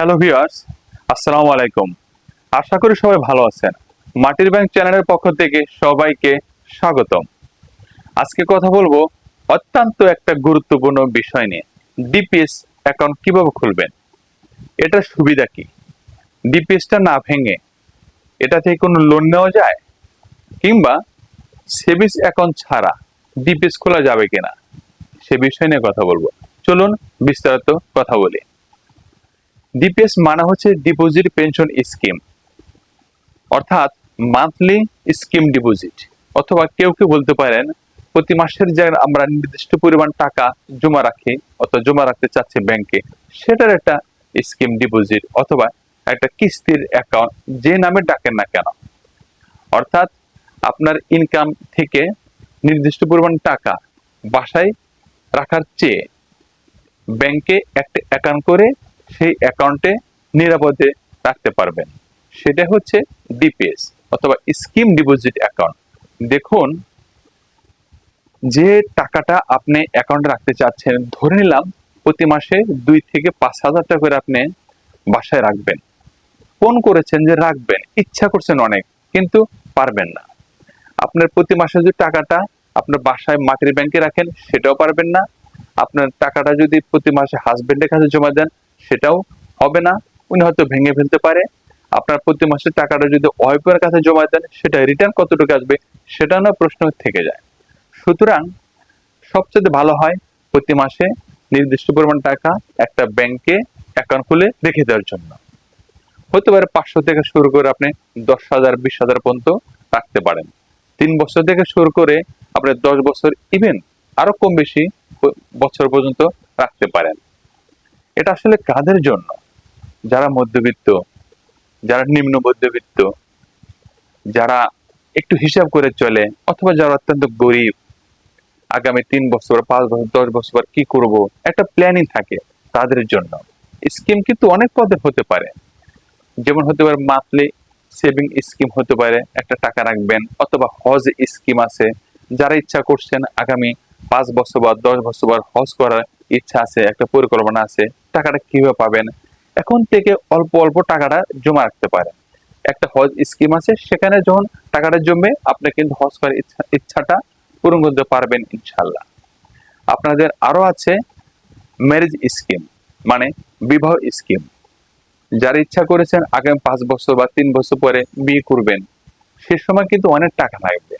Hello viewers, আসসালামু আলাইকুম। আশা করি সবাই ভালো আছেন। মাটির ব্যাংক চ্যানেলের পক্ষ থেকে সবাইকে স্বাগতম। আজকে কথা বলব অত্যন্ত একটা গুরুত্বপূর্ণ বিষয় নিয়ে। ডিপিএস অ্যাকাউন্ট কীভাবে খুলবেন? এটার সুবিধা কি? ডিপিএসটা না ভেঙে এটা থেকে কোনো লোন নেওয়া যায়? কিংবা সেভিংস অ্যাকাউন্ট ছাড়া ডিপিএস খোলা যাবে কিনা? সে বিষয় নিয়ে কথা বলব। চলুন বিস্তারিত কথা বলি। ডিপিএস মানে হচ্ছে ডিপোজিট পেনশন স্কিম অর্থাৎ মান্থলি স্কিম ডিপোজিট অথবা কেউ কেউ বলতে পারেন, প্রতি মাসের যে আমরা নির্দিষ্ট পরিমাণ টাকা জমা রাখি অথবা জমা রাখতে চাচ্ছি ব্যাংকে সেটার একটা স্কিম ডিপোজিট অথবা একটা কিস্তির অ্যাকাউন্ট যে নামে ডাকেন না কেন। অর্থাৎ আপনার ইনকাম থেকে নির্দিষ্ট পরিমাণ টাকা বাসায় রাখার চেয়ে ব্যাংকে একটা অ্যাকাউন্ট করে সেই অ্যাকাউন্টে নিরাপদে রাখতে পারবেন। সেটা হচ্ছে ডিপিএস অথবা স্কিম ডিপোজিট অ্যাকাউন্ট দেখুন, যে টাকাটা আপনি অ্যাকাউন্টে রাখতে চাচ্ছেন, ধরে নিলাম প্রতি মাসে দুই থেকে পাঁচ হাজার টাকা করে আপনি বাসায় রাখবেন। ফোন করেছেন যে রাখবেন, ইচ্ছা করছেন অনেক, কিন্তু পারবেন না। আপনার প্রতি মাসে যদি টাকাটা আপনার বাসায় মাটির ব্যাংকে রাখেন, সেটাও পারবেন না। আপনার টাকাটা যদি প্রতি মাসে হাজবেন্ডের কাছে জমা দেন সেটাও হবে না। উনি হয়তো ভেঙে ফেলতে পারে। আপনার প্রতি মাসে টাকাটা যদি ওয়াইফের কাছে জমা দেন, সেটা রিটার্ন কতটুকু আসবে, সেটা না প্রশ্ন থেকে যায়। সুতরাং সবচেয়ে ভালো হয় প্রতি মাসে নির্দিষ্ট পরিমাণ টাকা একটা ব্যাংকে অ্যাকাউন্ট খুলে রেখে দেওয়ার জন্য। হতে পারে পাঁচশো থেকে শুরু করে আপনি দশ হাজার, বিশ হাজার পর্যন্ত রাখতে পারেন। তিন বছর থেকে শুরু করে আপনি দশ বছর ইভেন আরও কম বেশি বছর পর্যন্ত রাখতে পারেন। এটা আসলে কাদের জন্য? যারা মধ্যবিত্ত, যারা নিম্ন মধ্যবিত্ত, যারা একটু হিসাব করে চলে, অথবা যারা অত্যন্ত গরিব, আগামী তিন বছর, পাঁচ বছর, দশ বছর কি করব? একটা প্ল্যানিং থাকে তাদের জন্য। স্কিম কিন্তু অনেক পদে হতে পারে। যেমন হতে পারে মান্থলি সেভিং স্কিম হতে পারে, একটা টাকা রাখবেন, অথবা হজ স্কিম আছে। যারা ইচ্ছা করছেন আগামী পাঁচ বছর বা দশ বছর হজ করার ইচ্ছা আছে, একটা পরিকল্পনা আছে টাকাটা কীভাবে পাবেন? এখন থেকে অল্প অল্প টাকাটা জমা রাখতে পারেন। একটা হজ স্কিম আছে, সেখানে যখন টাকাটা জমে আপনি কিন্তু হজ করার ইচ্ছা, ইচ্ছাটা পূরণ করতে পারবেন ইনশাল্লাহ আপনাদের আরও আছে ম্যারেজ স্কিম মানে বিবাহ স্কিম যারা ইচ্ছা করেছেন আগামী পাঁচ বছর বা তিন বছর পরে বিয়ে করবেন, সে সময় কিন্তু অনেক টাকা লাগবে।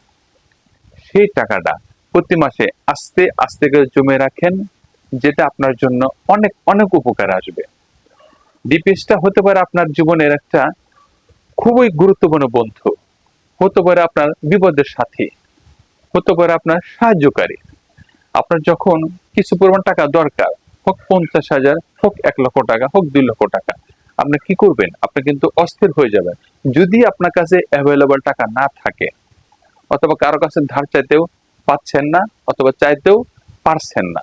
সেই টাকাটা প্রতি মাসে আস্তে আস্তে করে জমে রাখেন যেটা আপনার জন্য অনেক অনেক উপকার আসবে। ডিপিএসটা হতে পারে আপনার জীবনের একটা খুবই গুরুত্বপূর্ণ বন্ধু, হতে পারে আপনার বিপদের সাথী, হতে পারে আপনার সাহায্যকারী। আপনার যখন কিছু পরিমাণ টাকা দরকার, হোক পঞ্চাশ হাজার, হোক এক লক্ষ টাকা, হোক দুই লক্ষ টাকা, আপনি কি করবেন? আপনি কিন্তু অস্থির হয়ে যাবেন। যদি আপনার কাছে অ্যাভেলেবল টাকা না থাকে, অথবা কারও কাছে ধার চাইতেও পাচ্ছেন না, অথবা চাইতেও পারছেন না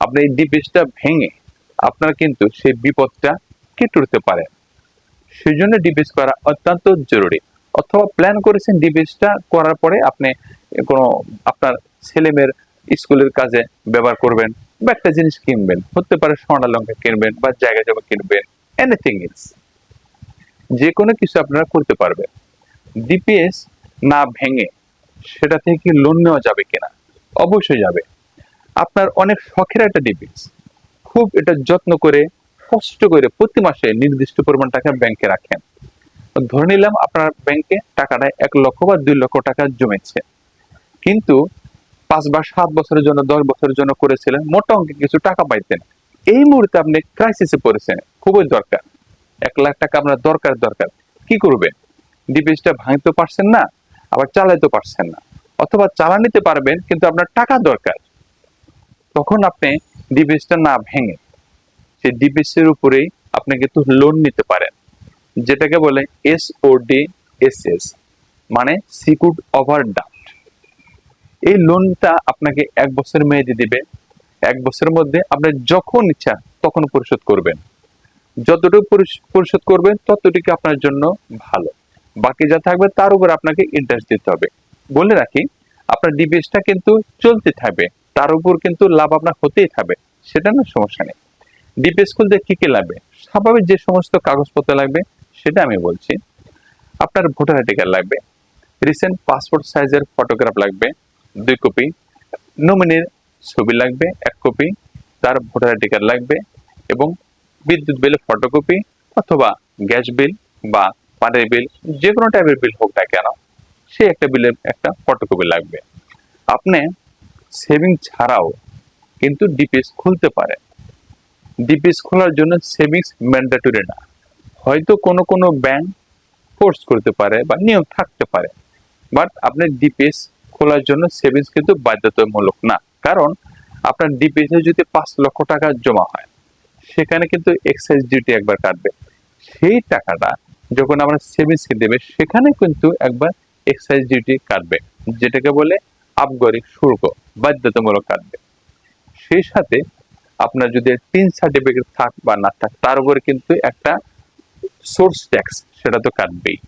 আপনি এই ডিপিএসটা ভেঙে আপনার কিন্তু সেই বিপদটা কেটে পারেন সেই জন্য ডিপিএস করা অত্যন্ত জরুরি। অথবা প্ল্যান করেছেন ডিপিএসটা করার পরে আপনি কোনো আপনার ছেলে মেয়ের স্কুলের কাজে ব্যবহার করবেন বা একটা জিনিস কিনবেন। হতে পারে সোনা লঙ্কা কিনবেন বা জায়গা জমা কিনবেন এনিথিং ইলস যে কোনো কিছু আপনারা করতে পারবেন। ডিপিএস না ভেঙে সেটা থেকে লোন নেওয়া যাবে কিনা? অবশ্যই যাবে। আপনার অনেক শখের একটা ডিপিএস খুব এটা যত্ন করে, কষ্ট করে প্রতি মাসে নির্দিষ্ট পরিমাণ টাকা ব্যাংকে রাখেন। ধরে নিলাম আপনার ব্যাংকে টাকাটা এক লক্ষ বা দুই লক্ষ টাকা জমেছে। কিন্তু পাঁচ বা সাত বছরের জন্য, দশ বছরের জন্য করেছিলেন, মোটা অঙ্কে কিছু টাকা পাইতেন। এই মুহূর্তে আপনি ক্রাইসিসে পড়েছেন, খুবই দরকার। এক লাখ টাকা আপনার দরকার দরকার। কি করবেন? ডিপিএসটা ভাঙতে পারছেন না, আবার চালাইতে পারছেন না। অথবা চালা নিতে পারবেন, কিন্তু আপনার টাকা দরকার। তখন আপনি ডিপিএসটা না ভেঙে সেই ডিপিএস এর উপরেই আপনি কিন্তু লোন নিতে পারেন। যেটাকে বলে S O D S S মানে সিকিউড ওভার ডাফট এই লোনটা আপনাকে এক বছর মেয়াদি দিবে। এক বছরের মধ্যে আপনি যখন ইচ্ছা তখন পরিশোধ করবেন। যতটুকু পরিশ- পরিশোধ করবেন ততটুকু আপনার জন্য ভালো। বাকি যা থাকবে তার উপর আপনাকে ইন্টারেস্ট দিতে হবে। বলে রাখি, আপনার ডিপিএসটা কিন্তু চলতে থাকবে। তার উপর কিন্তু লাভ আপনার হতেই থাকবে, সেটা না, সমস্যা নেই। ডিপিএস খুলতে কি কি লাগবে? স্বাভাবিক যে সমস্ত কাগজপত্র লাগবে, সেটা আমি বলছি। আপনার ভোটার আইডি কার্ড লাগবে রিসেন্ট পাসপোর্ট সাইজের ফটোগ্রাফ লাগবে, দুই কপি নমিনির ছবি লাগবে, এক কপি তার ভোটার আইডি কার্ড লাগবে, এবং বিদ্যুৎ বিলের ফটোকপি অথবা গ্যাস বিল বা পানির বিল যে কোনো টাইপের বিল হোক না কেন সে একটা বিলের একটা ফটোকপি লাগবে। আপনি সেভিং ছাড়াও কিন্তু ডিপিএস খুলতে পারে। ডিপিএস খোলার জন্য সেভিংস ম্যান্ডেটরি না। হয়তো কোনো কোনো ব্যাংক ফোর্স করতে পারে বা নিয়ম থাকতে পারে। বাট আপনি ডিপিএস খোলার জন্য সেভিংস কিন্তু বাধ্যতামূলক না। কারণ আপনার ডিপিএস যদি পাঁচ লক্ষ টাকা জমা হয়, সেখানে কিন্তু এক্সাইজ ডিউটি একবার কাটবে। সেই টাকাটা যখন আমরা সেভিংসকে দেবে, সেখানে কিন্তু একবার এক্সাইজ ডিউটি কাটবে, যেটাকে বলে আবগারি শুল্ক। বাধ্যতামূলক কাটবে সেই সাথে আপনার যদি টিন সার্টিফিকেট থাক বা না থাক, তার উপরে কিন্তু একটা সোর্স ট্যাক্স সেটা তো কাটবেই।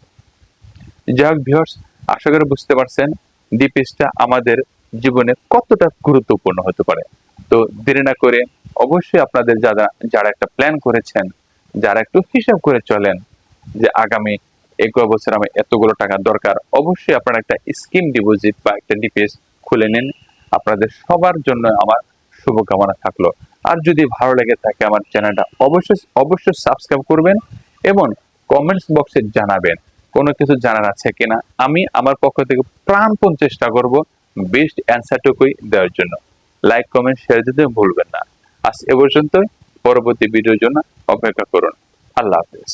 যাই হোক ভিউয়ার্স আশা করি বুঝতে পারছেন ডিপিএসটা আমাদের জীবনে কতটা গুরুত্বপূর্ণ হতে পারে। তো দেরি না করে অবশ্যই আপনাদের যারা যারা একটা প্ল্যান করেছেন, যারা একটু হিসাব করে চলেন যে আগামী এক বছর আমি এতগুলো টাকা দরকার, অবশ্যই আপনারা একটা স্কিম ডিপোজিট বা একটা ডিপিএস খুলে নিন। আপনাদের সবার জন্য আমার শুভকামনা থাকল। আর যদি ভালো লেগে থাকে আমার চ্যানেলটা, অবশ্যই অবশ্যই সাবস্ক্রাইব করবেন এবং কমেন্টস বক্সে জানাবেন, কোনো কিছু জানার আছে কিনা? আমি আমার পক্ষ থেকে প্রাণপণ চেষ্টা করব বেস্ট অ্যান্সারটুকুই দেওয়ার জন্য। লাইক কমেন্ট শেয়ার দিতে ভুলবেন না। আজ এ পর্যন্ত পরবর্তী ভিডিওর জন্য অপেক্ষা করুন। আল্লাহ হাফেজ।